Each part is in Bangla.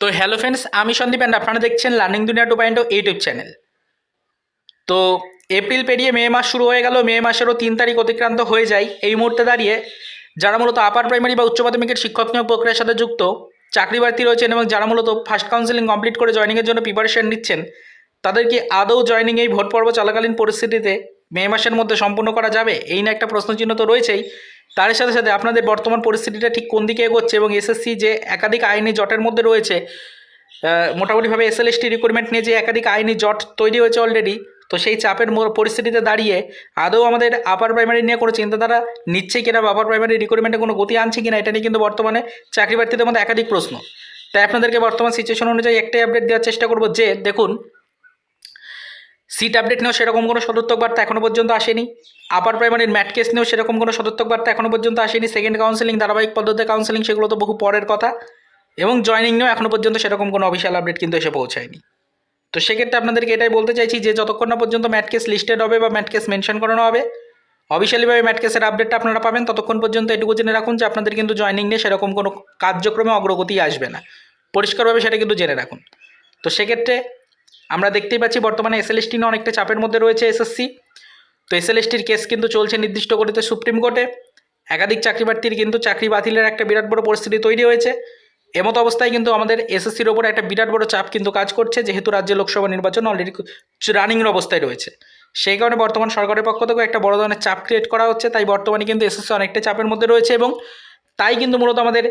তো হ্যালো ফ্রেন্ডস আমি সন্দীপ অ্যান্ড আপনারা দেখছেন learning Duniya two point YouTube channel তো এপ্রিল পেরিয়ে মে মাস শুরু হয়ে গেল মে মাসেরও তিন তারিখ অতিক্রান্ত হয়ে যায়। এই মুহূর্তে দাঁড়িয়ে যারা মূলত আপার প্রাইমারি বা উচ্চ মাধ্যমিকের শিক্ষক নিয়োগ প্রক্রিয়ার সাথে যুক্ত, চাকরি প্রার্থী রয়েছেন এবং যারা মূলত ফার্স্ট কাউন্সিলিং কমপ্লিট করে জয়নিংয়ের জন্য প্রিপারেশন নিচ্ছেন তাদের কি আদৌ জয়নিং এই ভোট পর্ব চলাকালীন পরিস্থিতিতে মে মাসের মধ্যে সম্পূর্ণ করা যাবে? এই না একটা প্রশ্নচিহ্ন তো রয়েছেই। তার সাথে সাথে আপনাদের বর্তমান পরিস্থিতিটা ঠিক কোন দিকে এগোচ্ছে এবং এসএসসি যে একাধিক আইনি জটের মধ্যে রয়েছে মোটামুটিভাবে এসএলএসটি রিক্রুটমেন্ট নিয়ে যে একাধিক আইনি জট তৈরি হয়েছে অলরেডি তো সেই চাপের পরিস্থিতিতে দাঁড়িয়ে আদৌ আমাদের আপার প্রাইমারি নিয়ে কোনো চিন্তাধারা নিচ্ছে কিনা বা আপার প্রাইমারি রিক্রুটমেন্টে কোনো গতি আনছে কিনা, এটা নিয়ে কিন্তু বর্তমানে চাকরি প্রার্থীদের মধ্যে একাধিক প্রশ্ন। তাই আপনাদেরকে বর্তমান সিচুয়েশন অনুযায়ী একটাই আপডেট দেওয়ার চেষ্টা করব যে, দেখুন সিট আপডেট নিয়েও সেরকম কোনো সদর্থক বার্তা এখনও পর্যন্ত আসেনি। আপার প্রাইমারির ম্যাট কেস নিয়েও সেরকম কোনো সদর্থক বার্তা এখনও পর্যন্ত আসেনি। সেকেন্ড কাউন্সিলিং ধারাবাহিক পদ্ধতিতে কাউন্সিলিং সেগুলো তো বহু পরের কথা। এবং জয়নিং নিয়েও এখনও পর্যন্ত সেরকম কোনো অফিসিয়াল আপডেট কিন্তু এসে পৌঁছায়নি। তো সেক্ষেত্রে আপনাদেরকে এটাই বলতে চাইছি যে, যতক্ষণ না পর্যন্ত ম্যাট কেস লিস্টেড হবে বা ম্যাট কেস মেনশন করানো হবে অফিসিয়ালিভাবে ম্যাট কেসের আপডেটটা আপনারা পাবেন। ততক্ষণ পর্যন্ত এটুকু জেনে রাখুন যে, আপনাদের কিন্তু জয়নিং নিয়ে সেরকম কোনো কার্যক্রমে অগ্রগতি আসবে না। পরিষ্কারভাবে সেটা কিন্তু জেনে রাখুন। তো সেক্ষেত্রে আমরা দেখতেই পাচ্ছি বর্তমানে এসএলএসটি নিয়ে অনেকটা চাপের মধ্যে রয়েছে এসএসসি। তো এসএলএসটির কেস কিন্তু চলছে নির্দিষ্ট গতিতে সুপ্রিম কোর্টে। একাধিক চাকরি প্রার্থীর কিন্তু চাকরি বাতিলের একটা বিরাট বড় পরিস্থিতি তৈরি হয়েছে। এমত অবস্থায় কিন্তু আমাদের এসএসসির ওপর একটা বিরাট বড় চাপ কিন্তু কাজ করছে, যেহেতু রাজ্যে লোকসভা নির্বাচন অলরেডি রানিংয়ের অবস্থায় রয়েছে। সেই কারণে বর্তমান সরকারের পক্ষ থেকে একটা বড় ধরনের চাপ ক্রিয়েট করা হচ্ছে, তাই বর্তমানে কিন্তু এসএসসি অনেকটা চাপের মধ্যে রয়েছে এবং তাই কিন্তু মূলত আমাদের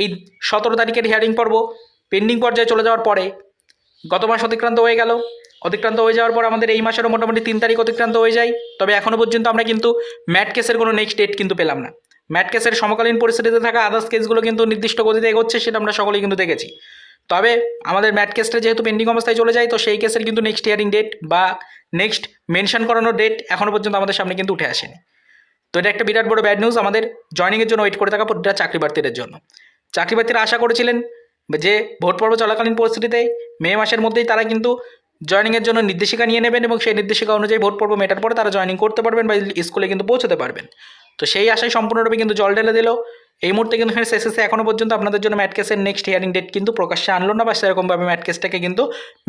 এই সতেরো তারিখের হিয়ারিং পর্ব পেন্ডিং পর্যায়ে চলে যাওয়ার পরে গত মাস অতিক্রান্ত হয়ে গেল। অতিক্রান্ত হয়ে যাওয়ার পর আমাদের এই মাসেরও মোটামুটি তিন তারিখ অতিক্রান্ত হয়ে যায়। তবে এখনও পর্যন্ত আমরা কিন্তু ম্যাট কেসের কোনো নেক্সট ডেট কিন্তু পেলাম না। ম্যাট কেসের সমকালীন পরিস্থিতিতে থাকা আদার্স কেসগুলো কিন্তু নির্দিষ্ট গতিতে এগোচ্ছে, সেটা আমরা সকলেই কিন্তু দেখেছি। তবে আমাদের ম্যাট কেসটা যেহেতু পেন্ডিং অবস্থায় চলে যায়, তো সেই কেসের কিন্তু নেক্সট হিয়ারিং ডেট বা নেক্সট মেনশন করানোর ডেট এখনও পর্যন্ত আমাদের সামনে কিন্তু উঠে আসেনি। তো এটা একটা বিরাট বড় ব্যাড নিউজ আমাদের জয়নিংয়ের জন্য ওয়েট করে থাকা প্রতিটা চাকরি প্রার্থীদের জন্য। চাকরি প্রার্থীরা আশা করেছিলেন যে ভোট পর্ব চলাকালীন পরিস্থিতিতে মে মাসের মধ্যেই তারা কিন্তু জয়নিংয়ের জন্য নির্দেশিকা নিয়ে নেবেন এবং সেই নির্দেশিকা অনুযায়ী ভোট পর্ব মেটার পরে তারা জয়নিং করতে পারবেন বা স্কুলে কিন্তু পৌঁছতে পারবেন। তো সেই আশায় সম্পূর্ণরূপে কিন্তু জল ঢেলে দিল। এই মুহূর্তে কিন্তু ফ্রেন্ডস এসএসসি এখনও পর্যন্ত আপনাদের জন্য ম্যাট কেসের নেক্সট হিয়ারিং ডেট কিন্তু প্রকাশ্যে আনলো না বা সেরকমভাবে ম্যাট কেসটাকে কিন্তু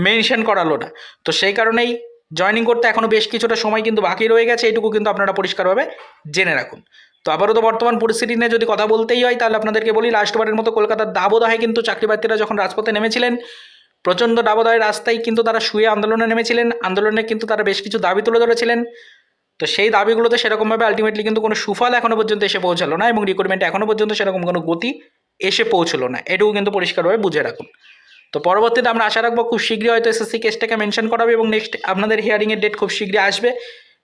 মেনশন করালো না। তো সেই কারণেই জয়নিং করতে এখনও বেশ কিছুটা সময় কিন্তু বাকি রয়ে গেছে। এইটুকু কিন্তু আপনারা পরিষ্কারভাবে জেনে রাখুন। তো আবারও তো বর্তমান পরিস্থিতি নিয়ে যদি কথা বলতেই হয়, তাহলে আপনাদেরকে বলি, লাস্টবারের মতো কলকাতার দাবদাহে কিন্তু চাকরি প্রার্থীরা যখন রাজপথে নেমেছিলেন, প্রচণ্ড দাবদাহের রাস্তায় কিন্তু তারা শুয়ে আন্দোলনে নেমেছিলেন, আন্দোলনে কিন্তু তারা বেশ কিছু দাবি তুলে ধরেছিলেন। তো সেই দাবিগুলোতে সেরকমভাবে আলটিমেটলি কিন্তু কোনো সুফল এখনও পর্যন্ত এসে পৌঁছালো না এবং রিক্রুটমেন্ট এখনও পর্যন্ত সেরকম কোনো গতি এসে পৌঁছলো না। এটুকু কিন্তু পরিষ্কারভাবে বুঝে রাখুন। তো পরবর্তীতে আমরা আশা রাখব, খুব শীঘ্রই হয়তো এসএসসি কেসটাকে মেনশন করাবে এবং নেক্সট আপনাদের হিয়ারিংয়ের ডেট খুব শীঘ্রই আসবে।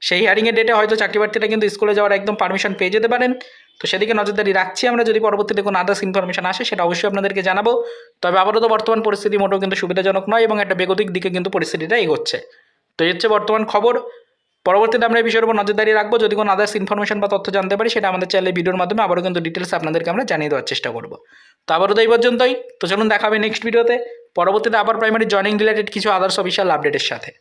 সেই হিয়ারিংয়ের ডেটে হয়তো চাকরি প্রার্থীরা কিন্তু স্কুলে যাওয়ার একদম পারমিশন পেয়ে যেতে পারেন। তো সেদিকে নজরদারি রাখছি আমরা, যদি পরবর্তীতে কোনো আদার্স ইনফরমেশন আসে সেটা অবশ্যই আপনাদেরকে জানাব। তবে আপাতত বর্তমান পরিস্থিতি মোটেও কিন্তু সুবিধাজনক নয় এবং একটা বেগতিক দিকে কিন্তু পরিস্থিতিটা এগোচ্ছে। তো এই হচ্ছে বর্তমান খবর। পরবর্তীতে আমরা এই বিষয়ের উপর নজরদারি রাখব। যদি কোনো আদার্স ইনফরমেশন বা তথ্য জানতে পারি সেটা আমাদের চ্যানেলে ভিডিওর মাধ্যমে আবারও কিন্তু ডিটেলস আপনাদেরকে আমরা জানিয়ে দেওয়ার চেষ্টা করব। তো আবারও তো এই পর্যন্তই। তো চলুন দেখা হবে নেক্সট ভিডিওতে পরবর্তীতে আবার প্রাইমারি জয়নিং রিলেটেড কিছু আদার্স অফিসিয়াল আপডেটের সাথে।